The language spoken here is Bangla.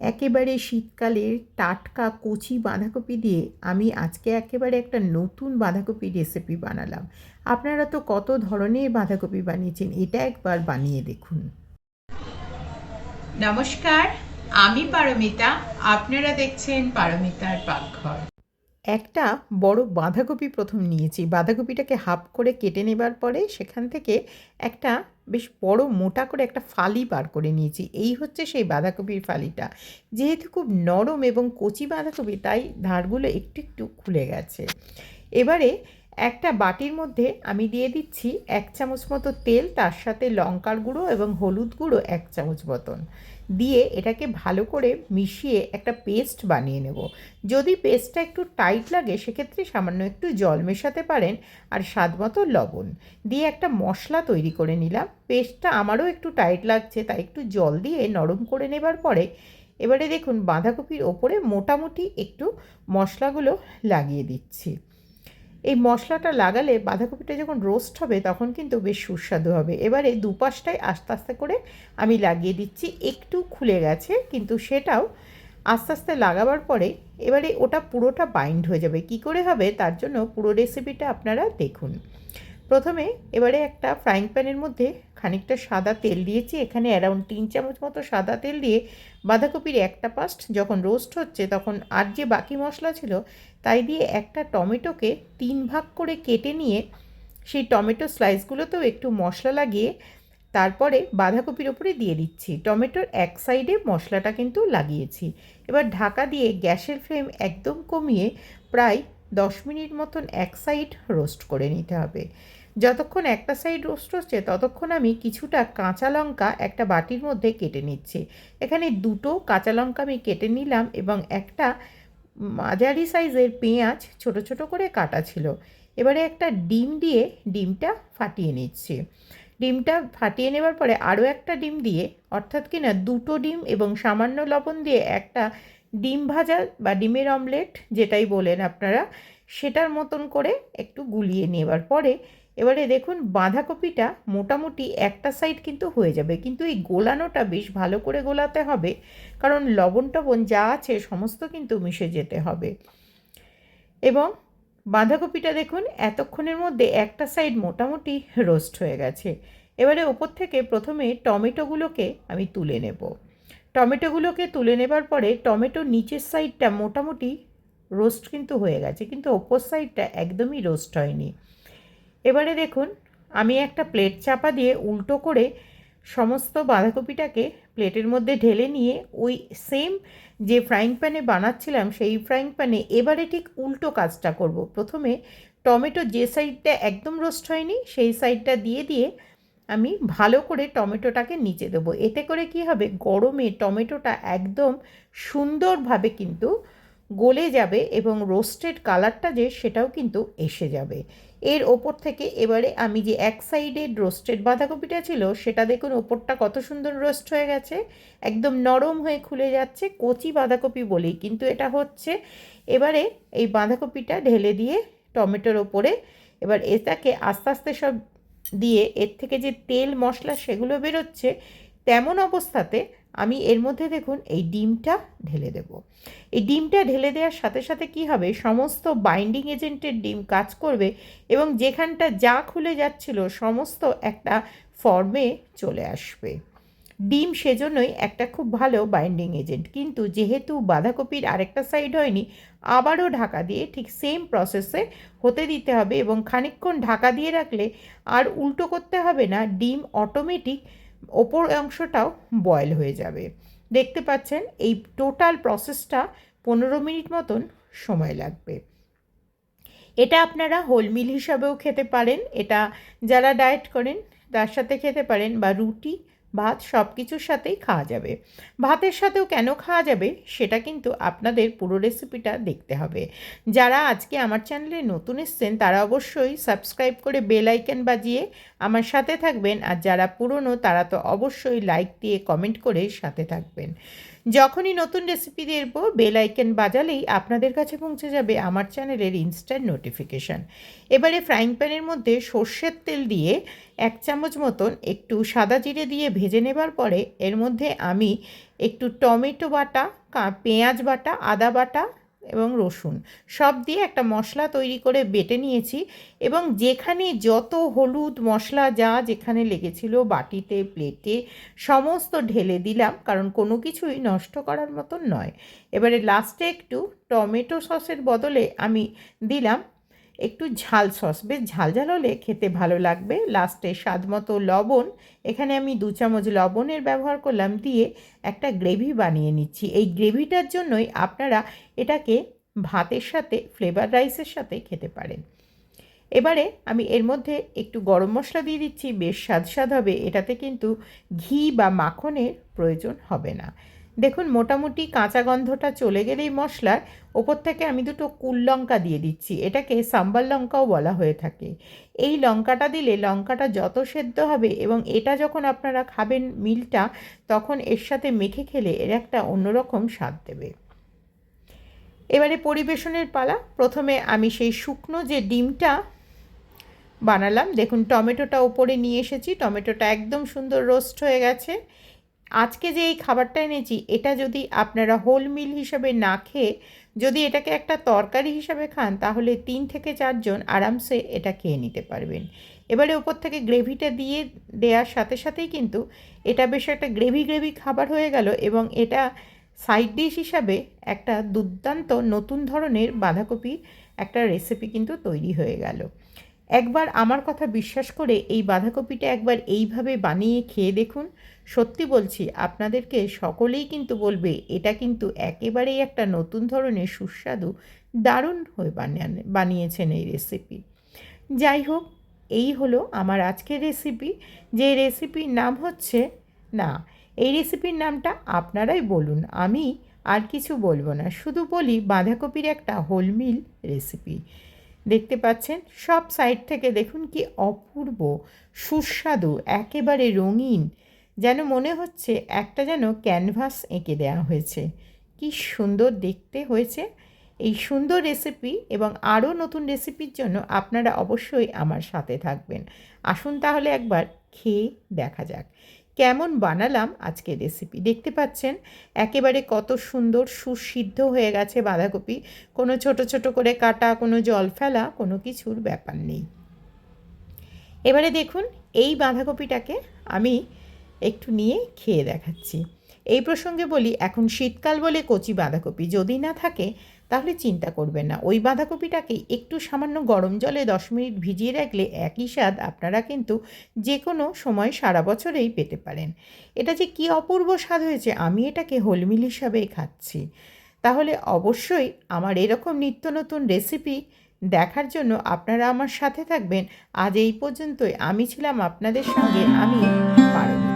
একেবারে শীতকালের টাটকা কচি বাঁধাকপি দিয়ে আমি আজকে একেবারে একটা নতুন বাঁধাকপি রেসিপি বানালাম। আপনারা তো কত ধরনের বাঁধাকপি বানিয়েছেন, এটা একবার বানিয়ে দেখুন। নমস্কার, আমি পারমিতা, আপনারা দেখছেন পারমিতার পাকঘর। একটা বড় বাঁধাকপি প্রথম নিয়েছি। বাঁধাকপিটাকে হাফ করে কেটে নেবার পরে সেখান থেকে একটা বেশ বড় মোটা করে একটা ফালি বার করে নিয়েছি। এই হচ্ছে সেই বাঁধাকপির ফালিটা। যেহেতু খুব নরম এবং কচি বাঁধাকপি, তাই ধারগুলো একটু একটু খুলে গেছে। এবারে একটা বাটির মধ্যে আমি দিয়ে দিচ্ছি এক চামচ মতো তেল, তার সাথে লঙ্কার গুঁড়ো এবং হলুদ গুঁড়ো এক চামচ মতন। দিয়ে এটাকে ভালো করে মিশিয়ে একটা পেস্ট বানিয়ে নেব। যদি পেস্টটা একটু টাইট লাগে, সেক্ষেত্রে সামান্য একটু জল মেশাতে পারেন আর স্বাদ মতো লবণ। দিয়ে একটা মশলা তৈরি করে নিলাম। পেস্টটা আমারও একটু টাইট লাগছে, তাই একটু জল দিয়ে নরম করে নেবার পরে এবারে দেখুন বাঁধাকপির ওপরে মোটামুটি একটু মশলাগুলো লাগিয়ে দিচ্ছি। এই মশলাটা লাগালে বাঁধাকপিটা যখন রোস্ট হবে, তখন কিন্তু বেশ সুস্বাদু হবে। এবারে দুপাশটাই আস্তে আস্তে করে আমি লাগিয়ে দিচ্ছি। একটু খুলে গেছে, কিন্তু সেটাও আস্তে আস্তে লাগাবার পরে এবারে ওটা পুরোটা বাইন্ড হয়ে যাবে। কি করে হবে? তার জন্য পুরো রেসিপিটা আপনারা দেখুন। প্রথমে এবারে একটা ফ্রাইং প্যানের মধ্যে খানিকটা সাদা তেল দিয়েছি। এখানে অ্যারাউন্ড তিন চামচ মতো সাদা তেল দিয়ে বাঁধাকপির একটা পাস্ট যখন রোস্ট হচ্ছে, তখন আর যে বাকি মশলা ছিল, তাই দিয়ে একটা টমেটোকে তিন ভাগ করে কেটে নিয়ে সেই টমেটো স্লাইসগুলোতেও একটু মশলা লাগিয়ে তারপরে বাঁধাকপির ওপরে দিয়ে দিচ্ছি। টমেটোর এক সাইডে মশলাটা কিন্তু লাগিয়েছি। এবার ঢাকা দিয়ে গ্যাসের ফ্লেম একদম কমিয়ে প্রায় দশ মিনিট মতন এক সাইড রোস্ট করে নিতে হবে। যতক্ষণ একটা সাইড রোস্ট হচ্ছে, ততক্ষণ আমি কিছুটা কাঁচা লঙ্কা একটা বাটির মধ্যে কেটে নিচ্ছি। এখানে দুটো কাঁচা লঙ্কা আমি কেটে নিলাম এবং একটা মাঝারি সাইজের পেঁয়াজ ছোট ছোট করে কাটা ছিল। এবারে একটা ডিম দিয়ে ডিমটা ফাটিয়ে নিচ্ছি। ডিমটা ফাটিয়ে নেবার পরে আরও একটা ডিম দিয়ে, অর্থাৎ কিনা দুটো ডিম এবং সামান্য লবণ দিয়ে একটা ডিম ভাজা বা ডিমের অমলেট যেটাই বলেন আপনারা, সেটার মতন করে একটু গুলিয়ে নেবার পরে, এবারে দেখুন বাঁধাকপিটা মোটামুটি একটা সাইড কিন্তু হয়ে যাবে। কিন্তু এই গোলানোটা বেশ ভালো করে গোলাতে হবে, কারণ লবণ টবণ যা আছে সমস্ত কিন্তু মিশে যেতে হবে। এবং বাঁধাকপিটা দেখুন এতক্ষণের মধ্যে একটা সাইড মোটামুটি রোস্ট হয়ে গেছে। এবারে ওপর থেকে প্রথমে টমেটোগুলোকে আমি তুলে নেব। টমেটোগুলোকে তুলে নেবার পরে টমেটোর নিচের সাইডটা মোটামুটি রোস্ট কিন্তু হয়ে গেছে, কিন্তু ওপর সাইডটা একদমই রোস্ট হয়নি। এবারে দেখুন, আমি একটা প্লেট চাপা দিয়ে উল্টো করে সমস্ত বাঁধাকপিটাকে প্লেটের মধ্যে ঢেলে নিয়ে ওই সেম যে ফ্রাইং প্যানে বানাচ্ছিলাম, সেই ফ্রাইং প্যানে এবারে ঠিক উল্টো কাজটা করব। প্রথমে টমেটো যে সাইডটা একদম রোস্ট হয়নি, সেই সাইডটা দিয়ে দিয়ে আমি ভালো করে টমেটোটাকে নিচে দেবো। এতে করে কি হবে? গরমে টমেটোটা একদম সুন্দরভাবে কিন্তু গলে যাবে এবং রোস্টেড কালারটা যে, সেটাও কিন্তু এসে যাবে। এর ওপর থেকে এবারে আমি যে, এক সাইডে রোস্টেড বাঁধাকপিটা ছিল, সেটা দেখুন ওপরটা কত সুন্দর রোস্ট হয়ে গেছে। একদম নরম হয়ে খুলে যাচ্ছে, কচি বাঁধাকপি বলেই। কিন্তু এটা হচ্ছে এবারে এই বাঁধাকপিটা ঢেলে দিয়ে টমেটোর ওপরে এবার এটাকে আস্তে আস্তে সব দিয়ে এর থেকে যে তেল, মশলা সেগুলো বেরোচ্ছে, তেমন অবস্থাতে আমি এর মধ্যে দেখুন এই ডিমটা ঢেলে দেব। এই ডিমটা ঢেলে দেওয়ার সাথে সাথে কি হবে? সমস্ত বাইন্ডিং এজেন্টের ডিম কাজ করবে এবং যেখানটা যা খুলে যাচ্ছিল সমস্ত একটা ফর্মে চলে আসবে। ডিম সেজন্যই একটা খুব ভালো বাইন্ডিং এজেন্ট কিন্তু যেহেতু বাঁধাকপির আরেকটা সাইড হয়নি, আবারও ঢাকা দিয়ে ঠিক সেম প্রসেসে হতে দিতে হবে এবং খানিকক্ষণ ঢাকা দিয়ে রাখলে আর উল্টো করতে হবে না, ডিম অটোমেটিক ওপর অংশটাও বয়েল হয়ে যাবে। দেখতে পাচ্ছেন, এই টোটাল প্রসেসটা পনেরো মিনিট মতন সময় লাগবে। এটা আপনারা হোল মিল হিসাবেও খেতে পারেন, এটা যারা ডায়েট করেন তার সাথে খেতে পারেন বা রুটি ভাত সব কিছুর সাথেই খাওয়া যাবে। ভাতের সাথেও কেন খাওয়া যাবে সেটা কিন্তু আপনাদের পুরো রেসিপিটা দেখতে হবে। যারা আজকে আমার চ্যানেলে নতুন এসছেন, তারা অবশ্যই সাবস্ক্রাইব করে বেল আইকন বাজিয়ে আমার সাথে থাকবেন। আর যারা পুরনো, তারা তো অবশ্যই লাইক দিয়ে কমেন্ট করে সাথে থাকবেন। যখনই নতুন রেসিপি দেব বেল আইকন বাজালেই আপনাদের কাছে পৌঁছে যাবে আমার চ্যানেলের ইনস্ট্যান্ট নোটিফিকেশান এবারে ফ্রাইং প্যানের মধ্যে সর্ষের তেল দিয়ে এক চামচ মতন একটু সাদা জিরে দিয়ে ভেজে নেবার পরে এর মধ্যে আমি একটু টমেটো বাটা পেঁয়াজ বাটা, আদা বাটা এবং রসুন। সব দিয়ে একটা মশলা তৈরি করে বেটে নিয়েছি এবং যেখানে যত হলুদ মশলা যা যেখানে লেগেছিল বাটিতে, প্লেটে, সমস্ত ঢেলে দিলাম, কারণ কোনো কিছুই নষ্ট করার মতন নয়। এবারে লাস্টে একটু টমেটো সসের বদলে আমি দিলাম একটু ঝাল সস। বেশ ঝাল ঝাল হলে খেতে ভালো লাগবে। লাস্টে স্বাদ মতো লবণ। এখানে আমি দু চামচ লবণের ব্যবহার করলাম দিয়ে একটা গ্রেভি বানিয়ে নিচ্ছি। এই গ্রেভিটার জন্যই আপনারা এটাকে ভাতের সাথে ফ্লেভার রাইসের সাথে খেতে পারেন। এবারে আমি এর মধ্যে একটু গরম মশলা দিয়ে দিচ্ছি। বেশ স্বাদ স্বাদ হবে। এটাতে কিন্তু ঘি বা মাখনের প্রয়োজন হবে না। দেখুন, মোটামুটি কাঁচা গন্ধটা চলে গেলেই মশলার ওপর থেকে আমি দুটো কুল লঙ্কা দিয়ে দিচ্ছি। এটাকে সাম্বার লঙ্কাও বলা হয়ে থাকে। এই লঙ্কাটা দিলে লঙ্কাটা যত সেদ্ধ হবে এবং এটা যখন আপনারা খাবেন মিলটা, তখন এর সাথে মেখে খেলে এর একটা অন্যরকম স্বাদ দেবে। এবারে পরিবেশনের পালা। প্রথমে আমি সেই শুকনো যে ডিমটা বানালাম, দেখুন টমেটোটা ওপরে নিয়ে এসেছি। টমেটোটা একদম সুন্দর রোস্ট হয়ে গেছে। আজকে যে এই খাবারটা এনেছি, এটা যদি আপনারা হোল মিল হিসাবে না খেয়ে যদি এটাকে একটা তরকারি হিসাবে খান, তাহলে তিন থেকে চারজন আরামসে এটা খেয়ে নিতে পারবেন। এবারে ওপর থেকে গ্রেভিটা দিয়ে দেওয়ার সাথে সাথেই কিন্তু এটা বেশ একটা গ্রেভি গ্রেভি খাবার হয়ে গেল এবং এটা সাইড ডিশ হিসাবে একটা দুর্দান্ত নতুন ধরনের বাঁধাকপি একটা রেসিপি কিন্তু তৈরি হয়ে গেল। একবার আমার কথা বিশ্বাস করে এই বাঁধাকপিটা একবার এইভাবে বানিয়ে খেয়ে দেখুন। সত্যি বলছি, আপনাদেরকে সকলেই কিন্তু বলবে, এটা কিন্তু একেবারেই একটা নতুন ধরনের সুস্বাদু, দারুণ হয়ে বানিয়ে, বানিয়েছেন এই রেসিপি যাই হোক, এই হলো আমার আজকের রেসিপি যে রেসিপির নাম হচ্ছে, না, এই রেসিপির নামটা আপনারাই বলুন, আমি আর কিছু বলব না। শুধু বলি, বাঁধাকপির একটা হোলমিল রেসিপি দেখতে পাচ্ছেন, সব সাইড থেকে দেখুন কি অপূর্ব, সুস্বাদু, একেবারে রঙিন। যেন মনে হচ্ছে একটা যেন ক্যানভাস এঁকে দেওয়া হয়েছে। কি সুন্দর দেখতে হয়েছে। এই সুন্দর রেসিপি এবং আরও নতুন রেসিপির জন্য আপনারা অবশ্যই আমার সাথে থাকবেন। আসুন তাহলে একবার খেয়ে দেখা যাক। কেমন বানালাম আজকে রেসিপি দেখতে পাচ্ছেন, একেবারে কত সুন্দর সুসিদ্ধ হয়ে গেছে বাঁধাকপি। কোনো ছোট ছোট করে কাটা, কোনো জল ফেলা, কোনো কিছুর ব্যাপার নেই। এবারে দেখুন, এই বাঁধাকপিটাকে আমি একটু নিয়ে খেয়ে দেখাচ্ছি। এই প্রসঙ্গে বলি, এখন শীতকাল বলে কচি বাঁধাকপি যদি না থাকে তাহলে চিন্তা করবেন না। ওই বাঁধাকপিটাকে একটু সামান্য গরম জলে দশ মিনিট ভিজিয়ে রাখলে একই স্বাদ আপনারা কিন্তু যে কোনো সময় সারা বছরেই পেতে পারেন। এটা যে কী অপূর্ব স্বাদ হয়েছে, আমি এটাকে হোলমিল হিসাবেই খাচ্ছি। তাহলে অবশ্যই আমার এরকম নিত্য নতুন রেসিপি দেখার জন্য আপনারা আমার সাথে থাকবেন। আজ এই পর্যন্তই। আমি ছিলাম আপনাদের সঙ্গে, আমি পারব